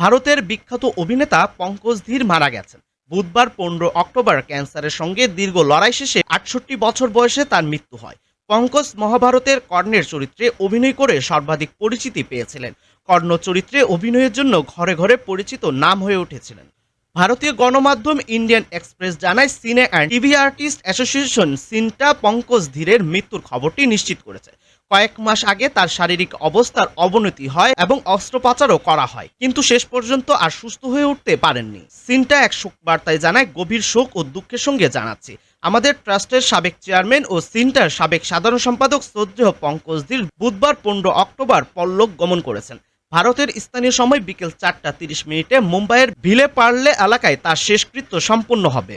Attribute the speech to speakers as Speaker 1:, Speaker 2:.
Speaker 1: ভারতের বিখ্যাত অভিনেতা পঙ্কজ ধীর মারা গেছেন। বুধবার পনেরো অক্টোবর ক্যান্সারের সঙ্গে দীর্ঘ লড়াই শেষে আটষট্টি বছর বয়সে তার মৃত্যু হয়। পঙ্কজ মহাভারতের কর্ণের চরিত্রে অভিনয় করে সর্বাধিক পরিচিতি পেয়েছিলেন। কর্ণ চরিত্রে অভিনয়ের জন্য ঘরে ঘরে পরিচিত নাম হয়ে উঠেছিলেন। ভারতীয় গণমাধ্যম ইন্ডিয়ান এক্সপ্রেস জানায়, সিনে অ্যান্ড টিভি আর্টিস্ট অ্যাসোসিয়েশন সিনটা পঙ্কজ ধীরের মৃত্যুর খবরটি নিশ্চিত করেছে। কয়েক মাস আগে তার শারীরিক অবস্থার অবনতি হয় এবং অস্ত্রোপচারও করা হয়। কিন্তু শেষ পর্যন্ত আর সুস্থ হয়ে উঠতে পারেননি। সিনটা এক শোক বার্তায় জানায়, গভীর শোক ও দুঃখের সঙ্গে জানাচ্ছে। আমাদের ট্রাস্টের সাবেক চেয়ারম্যান ও সিনটার সাবেক সাধারণ সম্পাদক শ্রদ্ধেয় পঙ্কজ ধীর বুধবার পনেরো অক্টোবর পল্লব গমন করেছেন। ভারতের স্থানীয় সময় বিকেল চারটা তিরিশ মিনিটে মুম্বাইয়ের ভিলে পার্লে এলাকায় তার শেষকৃত্য সম্পন্ন হবে।